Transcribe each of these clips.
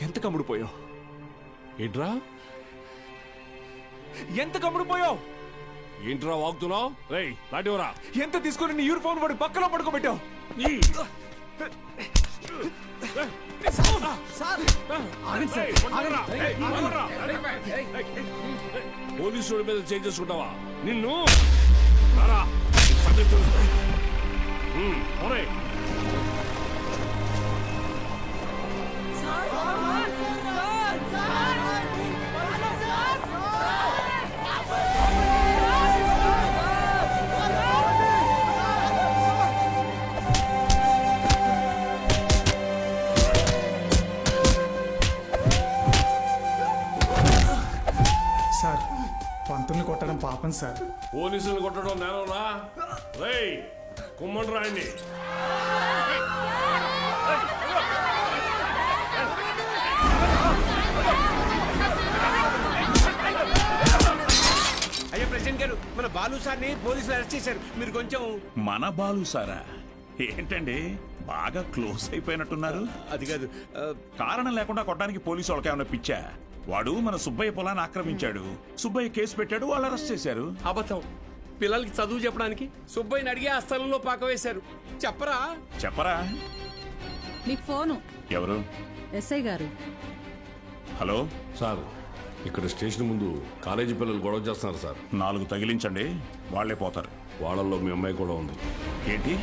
ఎంత కమ్ముడుపోయావు ఏంట్రా? ఎంత కమ్ముడుపోయావు ఏంట్రా వాగుతున్నావు? లాంటివరా. ఎంత తీసుకుని నీ యూనిఫామ్ వాడి పక్కన పడుకోబెట్టావు? పోలీసు మీద చేంజ్ చేసుకుంటావా? నిన్ను. రారా, సంగతి తెలుసు. పాపం సార్. పోలీసులు కొట్టడం నేరంరా రేయ్ కుమ్మండి రాయండి అయ్యా ప్రెసిడెంట్ గారు మన బాలు సార్ని పోలీసులు అరెస్ట్ చేశారు. మీరు కొంచెం మన బాలు సారా? ఏంటండి? బాగా క్లోజ్ అయిపోయినట్టున్నారు. అది కాదు కారణం లేకుండా కొట్టడానికి పోలీసు వాళ్ళకి ఏమైనా పిచ్చా? వాడు మన సుబ్బయ్య పొలాన్ని ఆక్రమించాడు. సుబ్బయ్య కేసు పెట్టాడు వాళ్ళు అరెస్ట్ చేశారు. అబద్ధం. పిల్లలకి చదువు చెప్పడానికి సుబ్బయ్యని అడిగి ఆ స్థలంలో పాక వేశారు. చెప్పరా? చెప్పరా? మీకు ఫోను. ఎవరు? ఎస్ఐ గారు. హలో? సార్ ఇక్కడ స్టేషన్ ముందు కాలేజీ పిల్లలు గొడవ చేస్తున్నారు సార్. నాలుగు తగిలించండి వాళ్ళే పోతారు. వాళ్ళల్లో మీ అమ్మాయి కూడా ఉంది. ఏంటి?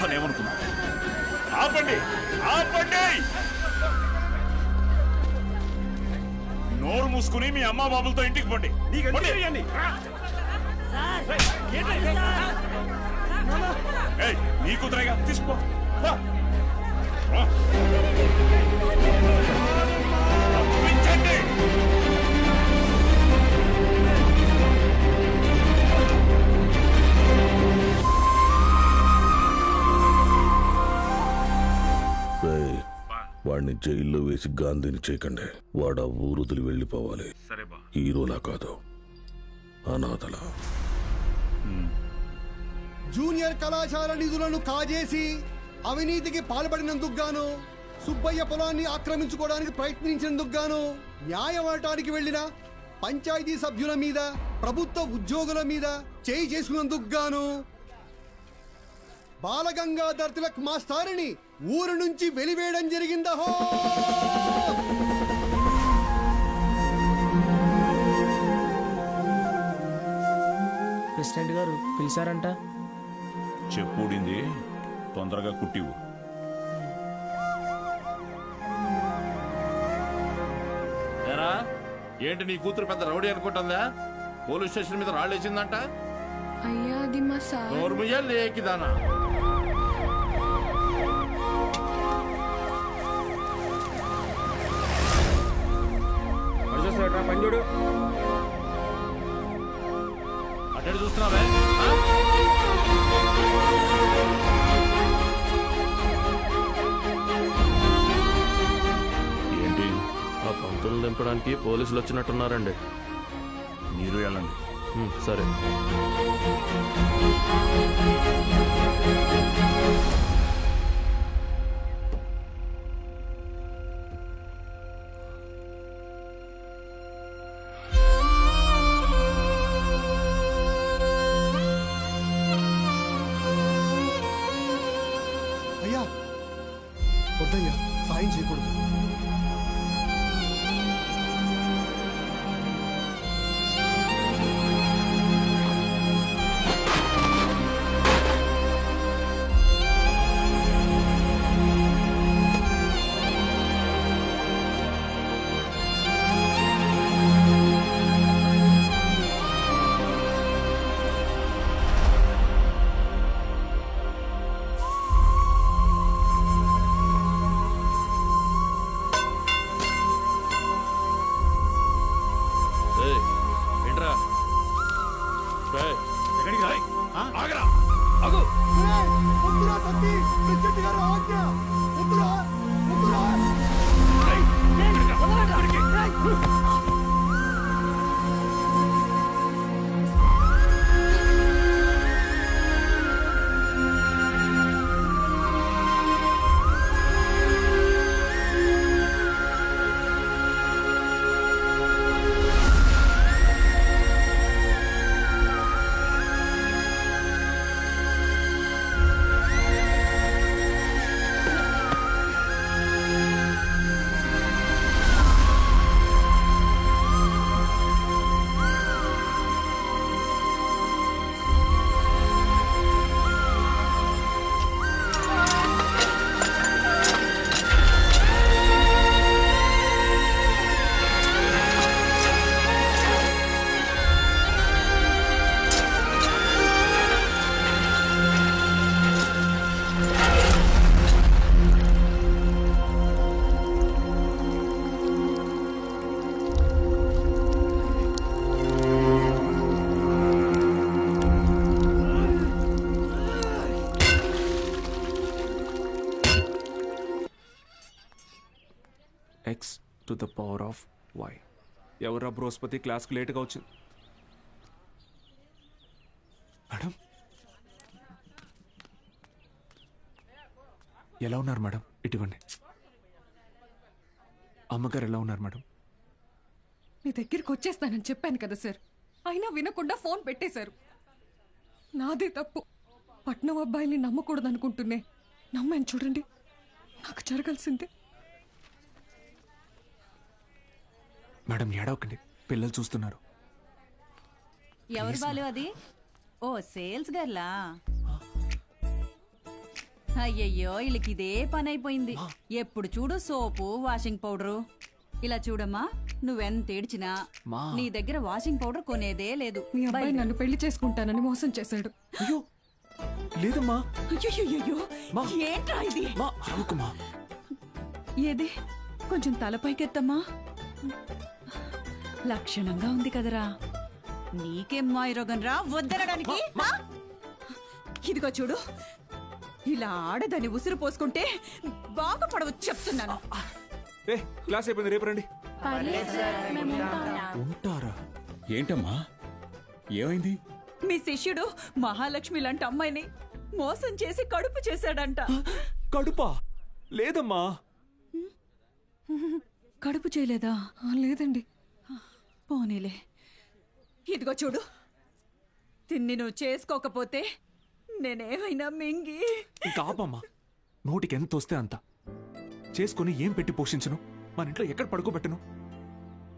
చంపేస్తానేమనుకున్నా ఆపండి ఆపండి! నోరు మూసుకుని మీ అమ్మ బాబులతో ఇంటికి పండి. నీ కూతురేగా తీసుకో. రా. జైల్లో వేసి గాంధీని చేయకండి. వాడు ఆ ఊరుదిలి వెళ్ళిపోవాలి. సరే బా. హీరోలా కాదు. అనాథలా. జూనియర్ కళాశాల నిధులను కాజేసి అవినీతికి పాల్పడినందుకు గాను సుబ్బయ్య పొలాన్ని ఆక్రమించుకోవడానికి ప్రయత్నించినందుకు గాను న్యాయం అనటానికి వెళ్ళిన పంచాయతీ సభ్యుల మీద ప్రభుత్వ ఉద్యోగుల మీద చేయి చేసుకున్నందుకు గాను బాలగంగాధర్ తిలక్ మాస్టారిని ఊరు నుంచి వెలివేయడం జరిగిందహో ప్రెసిడెంట్ గారు పిలిచారంట. చెప్పుడింది తొందరగా కుట్టివు. ఏరా ఏంటి నీ కూతురు పెద్ద రౌడీ అనుకుంటుందా? పోలీస్ స్టేషన్ మీద రాళ్ళు వేసిందంట అయ్యా అది మా సార్. నోర్ముయ్యా లేకిదానా? పంజుడు అటు చూస్తున్నావే ఆ? ఏంటి? ఆ పంతులు దింపడానికి పోలీసులు వచ్చినట్టున్నారండి. మీరు వెళ్ళండి. ఉమ్, సరే. Power off why. ఎవరా బృహస్పతి క్లాస్కి లేట్గా వచ్చింది. మేడం? ఎలా ఉన్నారు మేడం? ఇటువంటి అమ్మగారు ఎలా ఉన్నారు మేడం? మీ దగ్గరికి వచ్చేస్తానని చెప్పాను కదా సార్. అయినా వినకుండా ఫోన్ పెట్టేశారు. నాదే తప్పు. పట్నం అబ్బాయిని నమ్మకూడదు అనుకుంటున్నే నమ్మాను చూడండి. నాకు జరగాల్సిందే. మేడం ఏడవకండి. పిల్లలు చూస్తున్నారు. ఎవరు బాలు అది? ఓ సేల్స్ గర్లా? అయ్యయ్యో వీళ్ళకి ఇదే పని అయిపోయింది. ఎప్పుడు చూడు సోపు వాషింగ్ పౌడరు? ఇలా చూడమ్మా నువ్వెంత ఏడ్చినా మా. నీ దగ్గర వాషింగ్ పౌడర్ కొనేదే లేదు. మీ అబ్బాయి నన్ను పెళ్ళి చేసుకుంటానని మోసం చేశాడు. అయ్యో లేదమ్మా. ఏంట్రా ఇది? ఏది? కొంచెం తలపైకెత్తమ్మా. లక్షణంగా ఉంది కదరా. నీకేం మాయరోగం రా వద్దనడానికి? ఆ? ఇదిగో చూడు. ఇలా ఆడదని ఉసురు పోసుకుంటే బాగుపడవు చెప్తున్నాను. ఏ క్లాస్ అయిపోయింది రేపు రండి. ఉంటారా? ఏంటమ్మా? ఏమైంది? మీ శిష్యుడు మహాలక్ష్మి లాంటి అమ్మాయిని మోసం చేసి కడుపు చేశాడంట. కడుపా? లేదమ్మా. కడుపు చేయలేదా? లేదండి. పోనీలే. ఇదిగో చూడు. తిన్ని నువ్వు చేసుకోకపోతే నేనేమైనా మింగి. ఇంకా ఆపమ్మా. నోటికి ఎంత వస్తే అంత. చేసుకొని ఏం పెట్టి పోషించను? మన ఇంట్లో ఎక్కడ పడుకోబెట్టను?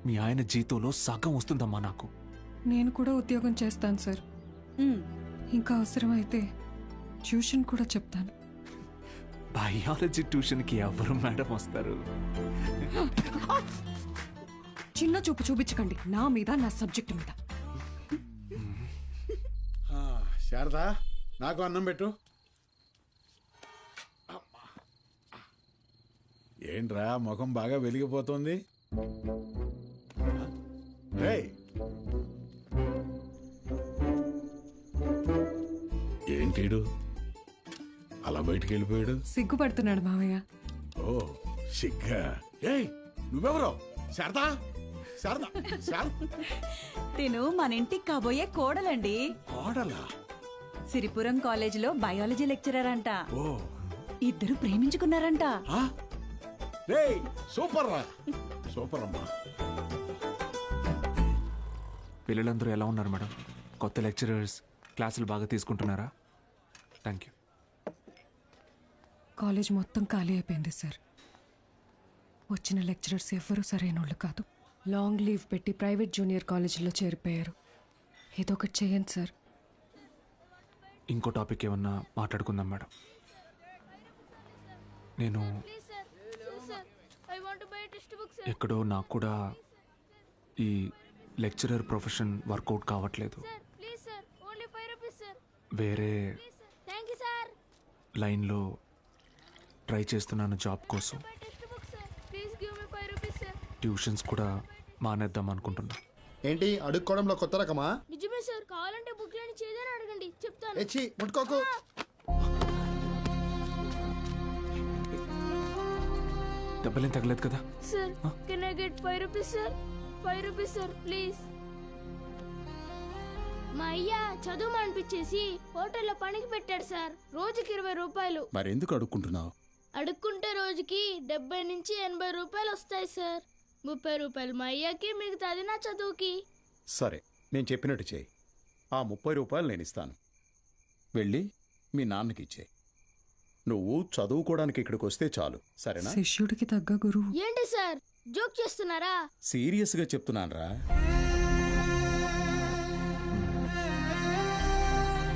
మీ ఆయన జీతంలో సగం వస్తుందమ్మా నాకు. నేను కూడా ఉద్యోగం చేస్తాను సార్. ఇంకా అవసరమైతే ట్యూషన్ కూడా చెప్తాను. బయాలజీ ట్యూషన్కి ఎవరు మేడం వస్తారు? చిన్న చూపు చూపించకండి. నా మీద నా సబ్జెక్ట్ మీద. శారదా నాకు అన్నం పెట్టు. ఏంట్రా ముఖం బాగా వెలిగిపోతుంది? ఏంటీడు అలా బయటికి వెళ్ళిపోయాడు? సిగ్గుపడుతున్నాడు మావయ్య. ఓ సిగ్గా. ఏయ్ నువ్వెవరో? శారదా? శారదా శారద. తిను మన ఇంటికి కాబోయే కోడలండి. కోడలా? సిరిపురం కాలేజీలో బయాలజీ లెక్చరర్ అంట. ఓ. ఇద్దరు ప్రేమించుకున్నారంట. ఆ? రేయ్ సూపర్ రా. సూపర్ అమ్మా. పిల్లలందరూ ఎలా ఉన్నారు మేడం? కొత్త లెక్చరర్స్ క్లాసులు బాగా తీసుకుంటున్నారా? థ్యాంక్ యూ కాలేజ్ మొత్తం ఖాళీ అయిపోయింది సార్. వచ్చిన లెక్చరర్స్ ఎవ్వరూ సరైన వాళ్ళు కాదు. లాంగ్ లీవ్ పెట్టి ప్రైవేట్ జూనియర్ కాలేజీలో చేరిపోయారు. ఏదో ఒకటి చేయండి సార్. ఇంకో టాపిక్ ఏమన్నా మాట్లాడుకుందాం మేడం. నేను ఎక్కడో నాకు కూడా ఈ లెక్చరర్ ప్రొఫెషన్ వర్కౌట్ కావట్లేదు. వేరే లైన్లో ట్రై చేస్తున్నాను జాబ్ కోసం. ట్యూషన్స్ కూడా మానేద్దాం అనుకుంటున్నా. ఏంటి అడుక్కోవడంలో కొత్త రకమా? నిజమే సార్ కావాలంటే బుక్ లేని చేదని అడగండి చెప్తాను. ఎచ్చి ముట్టుకోకు. దెబ్బలేం తగలేదు కదా? Sir can I get five rupees sir five rupees sir please మా అయ్య చదువు అనిపించేసి హోటల్లో పనికి పెట్టాడు సార్. రోజుకి ఇరవై రూపాయలు. మరెందుకు అడుక్కుంటున్నావు? అడుక్కుంటే రోజుకి డెబ్బై నుంచి ఎనభై రూపాయలు వస్తాయి సార్. ముప్పై రూపాయలు మా అయ్యకి మిగతాది నా చదువుకి. సరే నేను చెప్పినట్టు చేయి. ఆ ముప్పై రూపాయలు నేను ఇస్తాను. వెళ్ళి మీ నాన్నకి ఇచ్చే నువ్వు చదువుకోవడానికి ఇక్కడికి వస్తే చాలు. సరేనా? శిష్యుడికి తగ్గ గురువు. ఏంటి సార్? జోక్ చేస్తున్నారా? సీరియస్గా చెప్తున్నాను రా